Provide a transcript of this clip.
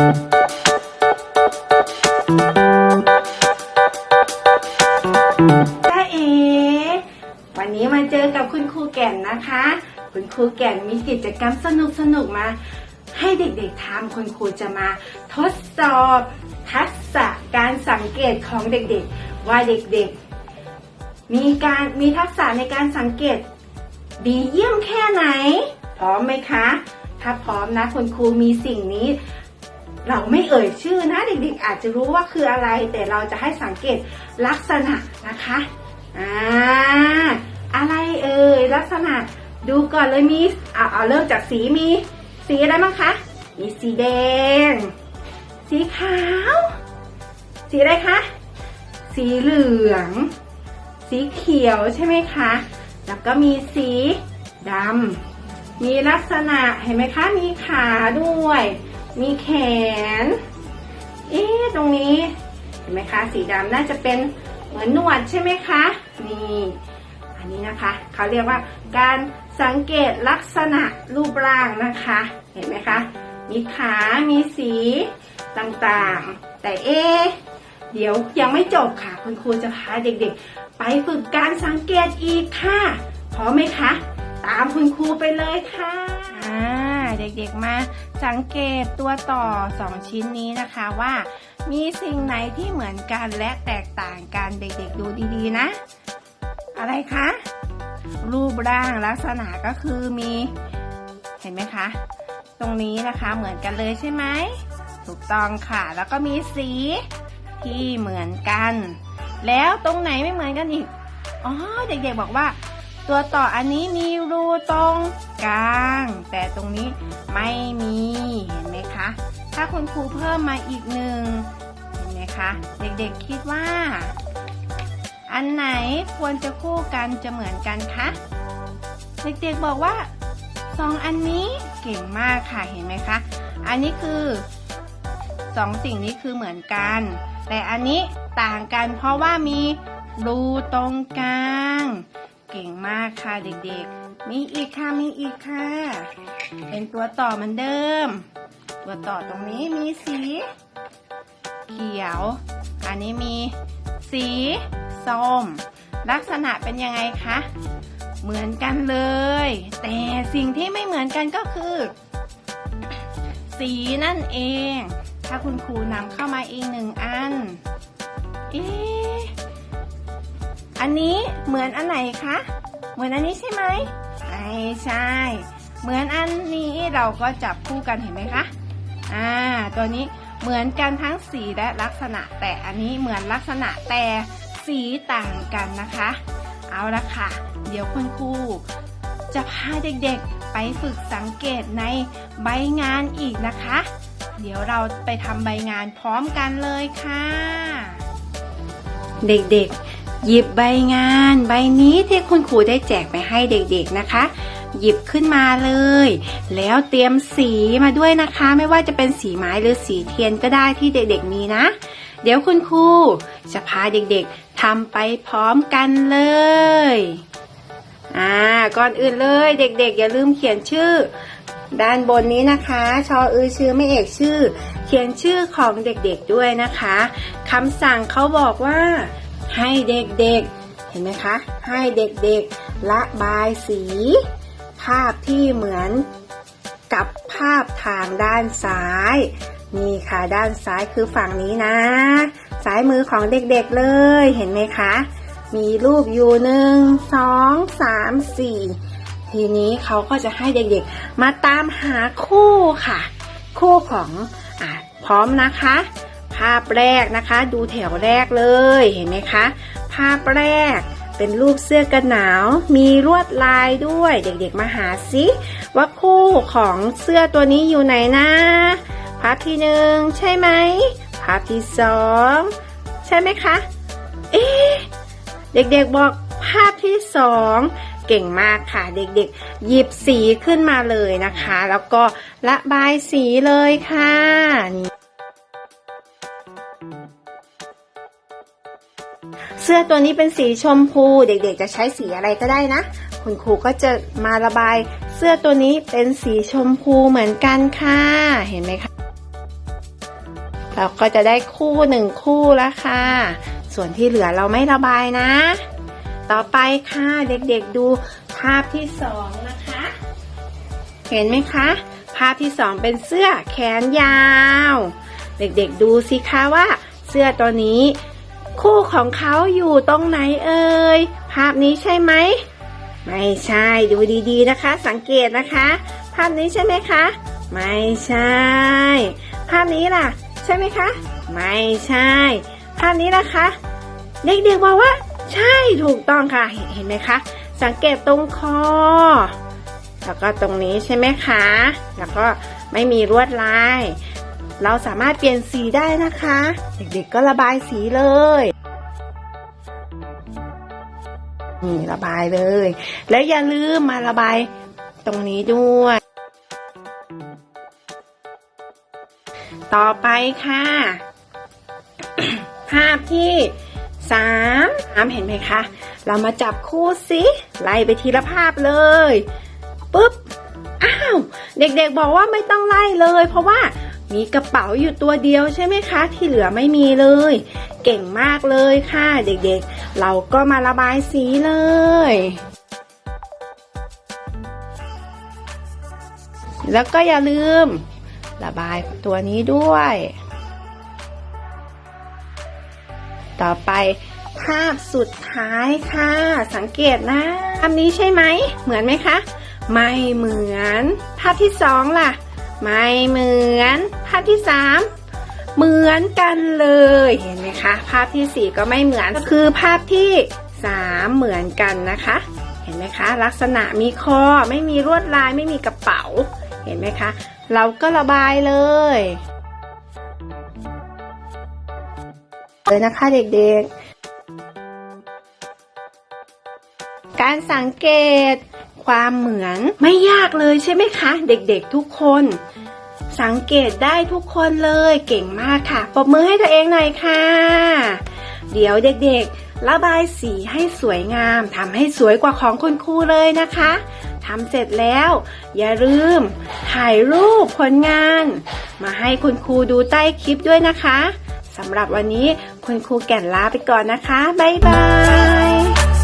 จ้าเอ วันนี้มาเจอกับคุณครูแก่นนะคะ คุณครูแก่นมีกิจกรรมสนุกสนุกมา ให้เด็กๆทำคุณครูจะมาทดสอบ ทักษะการสังเกตของเด็กๆ ว่าเด็กๆ มีการมีทักษะในการสังเกต ดีเยี่ยมแค่ไหน พร้อมไหมคะ ถ้าพร้อมนะคุณครูมีสิ่งนี้ เราไม่เอ่ยชื่อนะเด็กๆ อาจจะรู้ว่าคืออะไร แต่เราจะให้สังเกตลักษณะนะคะอ่าอะไรเอ่ยลักษณะดูก่อนเลยมีเอาเอาเริ่มจากสีมี สีอะไรบ้างคะมีสีแดง สีขาว สีอะไรคะสีเหลือง สีเขียวใช่ไหมคะ แล้วก็มีสีดำมีลักษณะเห็นไหมคะมีขาด้วย มีแขน เอ๊ะตรงนี้ เห็นไหมคะ สีดำน่าจะเป็นเหมือนหนวดใช่ไหมคะ นี่ อันนี้นะคะเขาเรียกว่าการสังเกตลักษณะรูปร่างนะคะ เห็นไหมคะ มีขา มีสีต่างๆ แต่เอ๊เดี๋ยวยังไม่จบค่ะ คุณครูจะพาเด็กๆ ไปฝึกการสังเกตอีกค่ะ พร้อมไหมคะ ตามคุณครูไปเลยค่ะอ่า เด็กๆมาสังเกตตัวต่อสองชิ้นนี้นะคะว่า มีสิ่งไหนที่เหมือนกันและแตกต่างกันเด็กๆดูดีๆนะ อะไรคะ รูปร่างลักษณะก็คือมี เห็นไหมคะ ตรงนี้นะคะเหมือนกันเลยใช่ไหมถูกต้องค่ะ แล้วก็มีสีที่เหมือนกัน แล้วตรงไหนไม่เหมือนกันอีกอ๋อเด็กๆบอกว่า ตัวต่ออันนี้มีรูตรงกลาง แต่ตรงนี้ไม่มีเห็นไหมคะ ถ้าคุณครูเพิ่มมาอีกหนึ่งเห็นไหมคะเด็กๆคิดว่า อันไหนควรจะคู่กันจะเหมือนกันคะเด็กๆบอกว่าสองอันนี้เก่งมากค่ะเห็นไหมคะ อันนี้คือสองสิ่งนี้คือเหมือนกัน แต่อันนี้ต่างกันเพราะว่ามีรูตรงกลาง เก่งมากค่ะเด็กๆ มีอีกค่ะ มีอีกค่ะ เป็นตัวต่อเหมือนเดิม ตัวต่อตรงนี้มีสี เขียว อันนี้มีสีส้ม ลักษณะเป็นยังไงคะ เหมือนกันเลย แต่สิ่งที่ไม่เหมือนกันก็คือ สีนั่นเอง ถ้าคุณครูนำเข้ามาอีกหนึ่งอัน เอ๊ อันนี้เหมือนอันไหนคะ เหมือนอันนี้ใช่ไหมไม่ใช่ เหมือนอันนี้เราก็จับคู่กันเห็นไหมคะ อ่า ตัวนี้เหมือนกันทั้งสีและลักษณะ แต่อันนี้เหมือนลักษณะแต่สีต่างกันนะคะ เอาละค่ะ เดี๋ยวคุณครูจะพาเด็กๆไปฝึกสังเกตในใบงานอีกนะคะ เดี๋ยวเราไปทำใบงานพร้อมกันเลยค่ะ เด็กๆ หยิบใบงานใบนี้ที่คุณครูได้แจกไปให้เด็กๆนะคะ หยิบขึ้นมาเลย แล้วเตรียมสีมาด้วยนะคะ ไม่ว่าจะเป็นสีไม้หรือสีเทียนก็ได้ที่เด็กๆมีนะ เดี๋ยวคุณครูจะพาเด็กๆทำไปพร้อมกันเลยอ่าก่อนอื่นเลยเด็กๆ อย่าลืมเขียนชื่อ ด้านบนนี้นะคะ ชออือชื่อไม่เอกชื่อ เขียนชื่อของเด็กๆด้วยนะคะคำสั่งเขาบอกว่า ให้เด็กๆ เห็นไหมคะ ให้เด็กๆละบายสี ภาพที่เหมือนกับภาพทางด้านซ้าย นี่ค่ะด้านซ้ายคือฝั่งนี้นะ ซ้ายมือของเด็กๆเลยเห็นไหมคะ มีรูปอยู่หนึ่งสองสามสี่ทีนี้เขาก็จะให้เด็กๆ มาตามหาคู่ค่ะ คู่ของอพร้อมนะคะาพแรกนะคะ ดูแถวแรกเลยเห็นไหมคะ ภาพแรกเป็นรูปเสื้อกันหนาว มีลวดลายด้วย เด็กๆมาหาซิว่าคู่ของเสื้อตัวนี้อยู่ไหนนะภาพที่หนึ่งใช่ไหมภาพที่สองใช่ไหมคะ เอ๊เด็กๆบอกภาพที่สองเก่งมากค่ะ เด็กๆ หยิบสีขึ้นมาเลยนะคะ แล้วก็ระบายสีเลยค่ะนี่ สื้อตัวนี้เป็นสีชมพูเด็กๆ จะใช้สีอะไรก็ได้นะ คุณครูก็จะมาระบาย เสื้อตัวนี้เป็นสีชมพูเหมือนกันค่ะ เห็นไหมคะเราก็จะได้คู่หนึ่งคู่แล้วค่ะ ส่วนที่เหลือเราไม่ระบายนะ ต่อไปค่ะเด็กๆดูภาพที่สองนะคะ เห็นไหมคะ ภาพที่สองเป็นเสื้อแขนยาว เด็กๆดูสิคะว่า เสื้อตัวนี้ คู่ของเขาอยู่ตรงไหนเอ่ย ภาพนี้ใช่ไหม ไม่ใช่ ดูดีๆนะคะ สังเกตนะคะ ภาพนี้ใช่ไหมคะ ไม่ใช่ ภาพนี้ล่ะ ใช่ไหมคะ ไม่ใช่ ภาพนี้ล่ะคะ เด็กๆบอกว่า ใช่ถูกต้องค่ะ เห็นไหมคะ สังเกตตรงคอ แล้วก็ตรงนี้ใช่ไหมคะ แล้วก็ไม่มีลวดลาย เราสามารถเปลี่ยนสีได้นะคะ เด็กๆก็ระบายสีเลยนี่ระบายเลย แล้วอย่าลืมมาระบายตรงนี้ด้วย ต่อไปค่ะ ภาพที่สามสามเห็นไหมคะ เรามาจับคู่สิไล่ไปทีละภาพเลย ปุ๊บ อ้าว เด็กๆบอกว่าไม่ต้องไล่เลย เพราะว่า มีกระเป๋าอยู่ตัวเดียวใช่ไหมคะ ที่เหลือไม่มีเลย เก่งมากเลยค่ะ เด็กๆ เราก็มาระบายสีเลย แล้วก็อย่าลืม ระบายตัวนี้ด้วย ต่อไปภาพสุดท้ายค่ะ สังเกตนะภาพนี้ใช่ไหม เหมือนไหมคะ ไม่เหมือน ภาพที่สองล่ะ ไม่เหมือนภาพที่สามเหมือนกันเลยเห็นไหมคะ ภาพที่สี่ก็ไม่เหมือนคือภาพที่สามเหมือนกันนะคะ เห็นไหมคะ ลักษณะมีคอไม่มีลวดลายไม่มีกระเป๋า เห็นไหมคะ เราก็ระบายเลยเลยนะคะเด็กๆ การสังเกต ความเหมือน ไม่ยากเลยใช่ไหมคะ เด็กๆทุกคน สังเกตได้ทุกคนเลยเก่งมากค่ะปรบมือให้ตัวเองหน่อยค่ะ เดี๋ยวเด็กๆ ระบายสีให้สวยงามทำให้สวยกว่าของคุณครูเลยนะคะทำเสร็จแล้ว อย่าลืม ถ่ายรูปผลงาน มาให้คุณครูดูใต้คลิปด้วยนะคะสำหรับวันนี้คุณครูแก่นลาไปก่อนนะคะ บ๊ายบาย